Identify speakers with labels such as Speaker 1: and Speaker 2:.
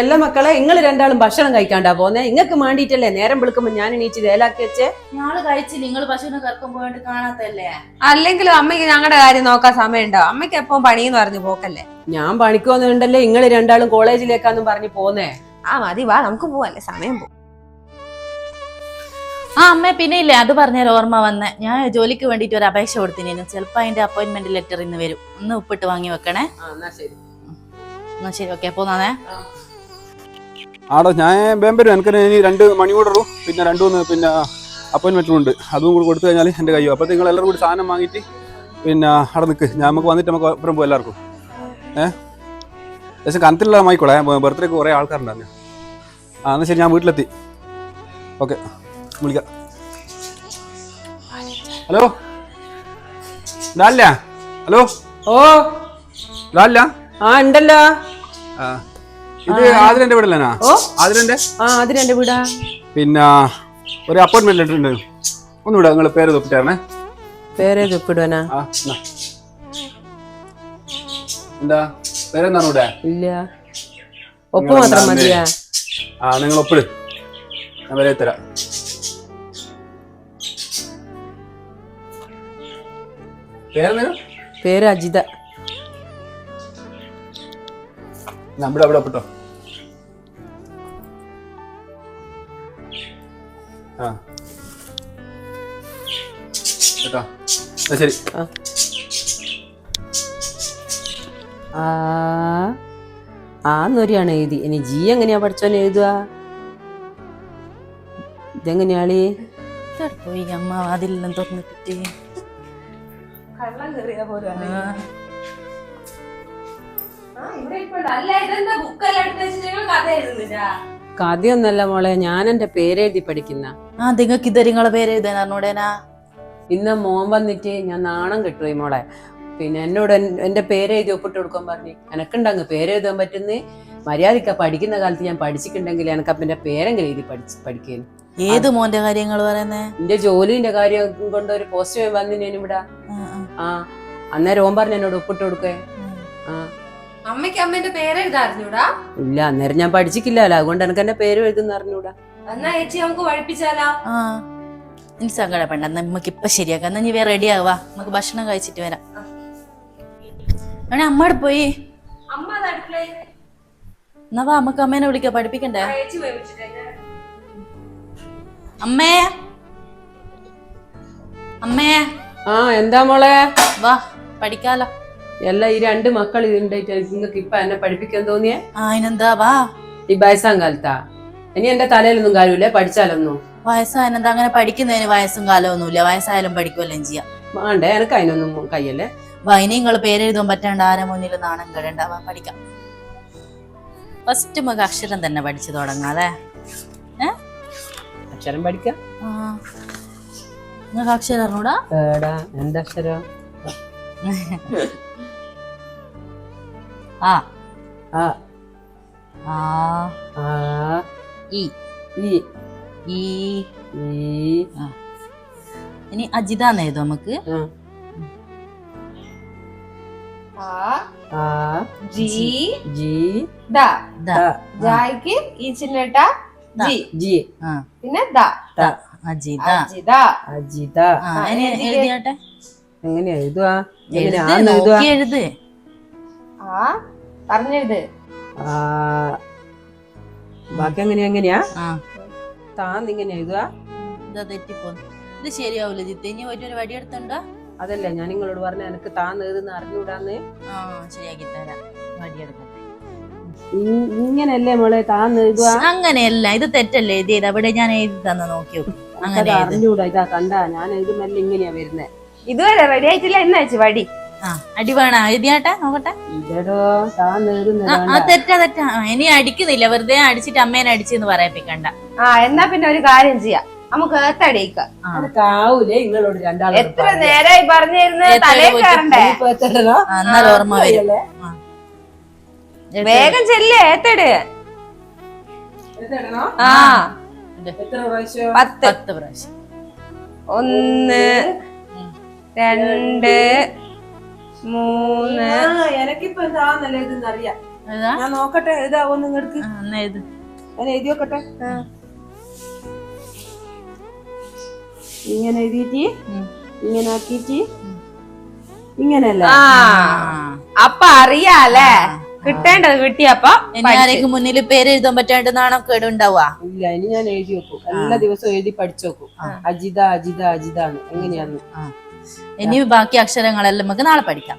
Speaker 1: എല്ലാ മക്കളെ നിങ്ങൾ രണ്ടാളും ഭക്ഷണം കഴിക്കാണ്ടാ പോന്നെ? നിങ്ങൾക്ക് വേണ്ടിട്ടല്ലേ നേരം വിളിക്കുമ്പോ ഞാൻ എണീച്ച് വേലാക്കി വെച്ചേ?
Speaker 2: ഞങ്ങൾ കഴിച്ച് നിങ്ങൾ പശുവിനെ കറക്കാൻ പോയിട്ട് കാണാത്തല്ലേ
Speaker 3: അല്ലെങ്കിലും അമ്മയ്ക്ക് ഞങ്ങളുടെ കാര്യം നോക്കാൻ സമയമുണ്ടോ? അമ്മയ്ക്ക് എപ്പം പണിന്ന് പറഞ്ഞു പോക്കല്ലേ?
Speaker 1: ഞാൻ പണിക്ക് വന്നിട്ടുണ്ടല്ലേ നിങ്ങൾ രണ്ടാളും കോളേജിലേക്കാന്നും പറഞ്ഞു പോന്നേ?
Speaker 3: ആ മതി വാ നമുക്ക് പോവല്ലേ സമയം പോ.
Speaker 2: ആ അമ്മ പിന്നെ ഇല്ലേ അത് പറഞ്ഞ ഓർമ്മ വന്ന്. ഞാൻ ജോലിക്ക് വേണ്ടിട്ട് ഒരു അപേക്ഷ കൊടുത്തിനു ചിലപ്പോ അതിന്റെ അപ്പോയിന്റ്മെന്റ് ലെറ്റർ ഇന്ന് വരും. ഒന്ന് ഉപ്പിട്ട് വാങ്ങി വെക്കണേ.
Speaker 1: എന്നാ ശരി.
Speaker 2: എന്നാ ശരി ഓക്കെ പോന്നാണേ
Speaker 4: ആടോ ഞാൻ വേഗം വരും എനിക്ക് ഇനി രണ്ട് മണി കൂടെ ഉള്ളൂ. പിന്നെ രണ്ട് മൂന്ന് പിന്നെ അപ്പോയിൻമെന്റും ഉണ്ട്. അതും കൂടി കൊടുത്തു കഴിഞ്ഞാൽ എന്റെ കയ്യോ. അപ്പോൾ നിങ്ങൾ എല്ലാവരും കൂടി സാധനം വാങ്ങിയിട്ട് പിന്നെ അവിടെ നിൽക്ക് ഞാൻ നമുക്ക് വന്നിട്ട് നമുക്ക് അപ്പുറം പോകും എല്ലാവർക്കും. ഏഹ് ഏകദേശം കനത്തിലുള്ള മായിക്കോളെ ബർത്ത്ഡേക്ക് കുറേ ആൾക്കാരുണ്ടായിരുന്നു. ആ എന്നാൽ ശരി ഞാൻ വീട്ടിലെത്തി. ഓക്കെ വിളിക്കാം. ഹലോ? ലാല്ല ഹലോ?
Speaker 1: ഓ.
Speaker 4: ലാല്ല
Speaker 1: ആ ഉണ്ടല്ലോ.
Speaker 4: ഇത് ആതിരന്റെ വീടല്ലേനാ ആതിരന്റെ
Speaker 1: ആ അതിനെന്റെ വീടാ.
Speaker 4: പിന്നെ ഒരു അപ്പോയിന്റ്മെന്റ് ലെറ്റർ ഉണ്ട്. ഒന്നുകൂടെ നിങ്ങൾ പേര് തൊപ്പിട്ടാണേ
Speaker 1: പേര്
Speaker 4: തൊപ്പിടുവനാ. എന്താ? പേരെന്താണ് ഇവിടെ?
Speaker 1: ഇല്ല. ഒപ്പ് മാത്രം മതിയാ.
Speaker 4: ആ നിങ്ങൾ ഒപ്പിട് ഞാൻ വരെ തരാം. പേരെന്താ
Speaker 1: പേര് അജിത.
Speaker 4: നമ്മുടെ അവിടെ പെട്ടോ. ആ. കേട്ടോ? എന്നാ ശരി.
Speaker 1: ആ. ആന്നൊരിയാണ് എഴുതി. ഇനി ജി എങ്ങനെയാ പഠിച്ചോ എഴുതുക? ഇതെങ്ങനെയാളി?
Speaker 2: പോയി അമ്മ അതിലെല്ലാം തുറന്നിട്ട്
Speaker 1: കഥയൊന്നല്ല മോളെ ഞാൻ എന്റെ പേരെഴുതി പഠിക്കുന്ന.
Speaker 2: ആ നിങ്ങൾക്ക് ഇത് നിങ്ങളെ പേര് എഴുതാൻ അറിഞ്ഞൂടേനാ?
Speaker 1: ഇന്ന് മോൻ വന്നിട്ട് ഞാൻ നാണം കെട്ടുപോയി മോളെ. പിന്നെ എന്നോട് എന്റെ പേരെഴുതി ഒപ്പിട്ട് കൊടുക്കാൻ പറഞ്ഞു. എനക്കുണ്ടങ്ങ് പേരെഴുതാൻ പറ്റുന്ന? മര്യാദക്ക പഠിക്കുന്ന കാലത്ത് ഞാൻ പഠിച്ചിട്ടുണ്ടെങ്കിൽ എനക്ക് അപ്പന്റെ പേരെങ്കിലും എഴുതി പഠിച്ച് പഠിക്കുന്നു
Speaker 2: ഏത് മോന്റെ കാര്യങ്ങൾ പറയുന്നേ?
Speaker 1: എന്റെ ജോലിന്റെ കാര്യം കൊണ്ട് ഒരു പോസ്റ്റ് വന്നിനു ഇവിടെ
Speaker 2: ആ.
Speaker 1: അന്നേരം ഓൻ പറഞ്ഞു എന്നോട് ഒപ്പിട്ട് കൊടുക്കേ. ആ.
Speaker 3: അമ്മയ്ക്ക് അമ്മേന്റെ പേരെഴുതാ അറിഞ്ഞൂടാ
Speaker 1: ഇല്ല അന്നേരം ഞാൻ പഠിച്ചിട്ടില്ലല്ലോ. അതുകൊണ്ട് എനിക്ക് എന്റെ പേര് എഴുതുന്ന അറിഞ്ഞൂടാ.
Speaker 3: എന്നാ ചേച്ചി നമുക്ക് പഠിപ്പിച്ചാലോ?
Speaker 2: ആ ഇനി സങ്കടപ്പെടണ്ട. എന്നാ നമുക്ക് ഇപ്പൊ ശരിയാക്കാം. എന്നാ നീ വേറെ റെഡി ആവാ. നമുക്ക് ഭക്ഷണം കഴിച്ചിട്ട് വരാം. അമ്മയുടെ പോയി?
Speaker 3: അമ്മ അത് അടുക്കളയിൽ
Speaker 2: എന്നാ വാ നമുക്ക് അമ്മേനെ വിളിക്കാം. പഠിപ്പിക്കണ്ടേ?
Speaker 3: ചേച്ചി പോയി വിളിച്ചിട്ട്
Speaker 2: അമ്മേ. അമ്മേ.
Speaker 1: ആ എന്താ മോളെ?
Speaker 2: വാ പഠിക്കാലോ.
Speaker 1: എല്ലാ ഈ രണ്ട് മക്കൾ ഉണ്ടായിട്ട് നിങ്ങൾക്ക് ഇപ്പൊ എന്നെ പഠിപ്പിക്കാൻ തോന്നിയേ?
Speaker 2: അതിനെന്താ? വാ.
Speaker 1: ഈ വയസ്സാം കാലത്താ. ഇനി എന്റെ തലയിലൊന്നും കാര്യമില്ല പഠിച്ചാലൊന്നും.
Speaker 2: വയസ്സായനെന്താ അങ്ങനെ പഠിക്കുന്നതിന് വയസ്സും കാലമൊന്നുമില്ല. വയസ്സായാലും പഠിക്കുമല്ലോ ചെയ്യാം?
Speaker 1: വേണ്ടേ എനക്ക് അതിനൊന്നും കയ്യല്ലേ?
Speaker 2: വൈനി നിങ്ങൾ പേരെഴുതാൻ പറ്റാണ്ട് ആരെ മുന്നിൽ നാണം കഴിണ്ടാവാ പഠിക്കാം. ഫസ്റ്റ് മുഖ അക്ഷരം തന്നെ പഠിച്ചു തുടങ്ങാം അല്ലേ?
Speaker 1: അക്ഷരം പഠിക്കാം.
Speaker 2: നിങ്ങൾക്ക് അക്ഷരം അറിഞ്ഞൂടാ?
Speaker 1: എന്താ അക്ഷരം?
Speaker 2: ആ.
Speaker 1: ആ.
Speaker 2: ആ.
Speaker 1: ആ.
Speaker 2: ഇ
Speaker 1: ഇ
Speaker 2: ഈ.
Speaker 1: ഈ.
Speaker 2: ഇനി അജിതാന്ന് എഴുതും നമുക്ക്.
Speaker 1: ആ.
Speaker 3: ആ.
Speaker 1: ആ.
Speaker 3: ജി.
Speaker 1: ജി.
Speaker 3: ദ.
Speaker 2: ദ.
Speaker 3: ജായ്ക്ക് ഈ ജി.
Speaker 2: ജി. ആ.
Speaker 3: പിന്നെ
Speaker 2: ആ
Speaker 1: എഴുതുവാ? എഴുതുവാ?
Speaker 2: എഴുത്.
Speaker 3: ആ
Speaker 1: ബാക്കി എങ്ങനെയാ എങ്ങനെയാ?
Speaker 2: ആ.
Speaker 1: താന്നിങ്ങനെ എഴുതുക.
Speaker 2: ഇതാ തെറ്റിപ്പോന്നു. ഇത് ശരിയാവൂല ജിത്ത്? ഇനി ഒരു വടി എടുത്തുണ്ടോ
Speaker 1: അതല്ല ഞാൻ നിങ്ങളോട് പറഞ്ഞ എനിക്ക് താന്ന് എഴുതുന്ന അറിഞ്ഞൂടാന്ന്
Speaker 2: ആ ശരിയാക്കി തരാം. വടിയെടുക്കട്ടെ
Speaker 1: ഇ- ഇങ്ങനെയല്ലേ മോളെ താന്ന് എഴുതുക?
Speaker 2: അങ്ങനെയല്ല ഇത് തെറ്റല്ലേ? എഴുതിയത് അവിടെ ഞാൻ എഴുതി തന്നെ നോക്കിയോ അങ്ങനെ
Speaker 1: അറിഞ്ഞൂടാ ഇതാ കണ്ടാ ഞാൻ എഴുതുമല്ലേ ഇങ്ങനെയാ വരുന്നേ.
Speaker 3: ഇതുവരെ റെഡി ആയിട്ടില്ല എന്നാ വടി.
Speaker 2: അടി വേണ? എഴുതിയാട്ടെ നോക്കട്ടെ. ആ, തെറ്റാ തെറ്റാ. ഇനി അടിക്കുന്നില്ല. വെറുതെ അടിച്ചിട്ട് അമ്മേനെ അടിച്ചെന്ന് പറയപ്പിക്കണ്ട.
Speaker 3: ആ എന്നാ പിന്നെ ഒരു കാര്യം ചെയ്യാം. നമുക്ക്
Speaker 1: നിങ്ങളോട് രണ്ടാളും
Speaker 3: എത്ര
Speaker 2: നേരായി ഓർമ്മ
Speaker 3: വേഗം ചെല്ലേ ഏത്തട് ആ. പത്ത്.
Speaker 2: പത്ത് പ്രാവശ്യം.
Speaker 3: ഒന്ന്. രണ്ട് മൂന്ന്.
Speaker 1: എനിക്കിപ്പോ എന്താന്നല്ലേ ഇതെന്ന് അറിയാം. ഞാൻ നോക്കട്ടെ എഴുതാവോ നിങ്ങൾക്ക് ഞാൻ എഴുതി നോക്കട്ടെ. ഇങ്ങനെ എഴുതിയിട്ട്. ഇങ്ങനെ ആക്കിയിട്ട് ഇങ്ങനെയല്ല?
Speaker 3: അപ്പൊ അറിയാലേ കിട്ടേണ്ടത് കിട്ടിയപ്പോ
Speaker 2: ആരെങ്കിലും മുന്നിൽ പേര് എഴുതാൻ പറ്റാണ്ടെന്നാണോ നാണം കേടുണ്ടാവുക?
Speaker 1: ഇല്ല ഇനി ഞാൻ എഴുതി വെക്കും. എല്ലാ ദിവസവും എഴുതി പഠിച്ചു വെക്കും. അജിത അജിത അജിതാണ് എങ്ങനെയാന്ന്.
Speaker 2: ഇനി ബാക്കി അക്ഷരങ്ങളെല്ലാം നമുക്ക് നാളെ പഠിക്കാം.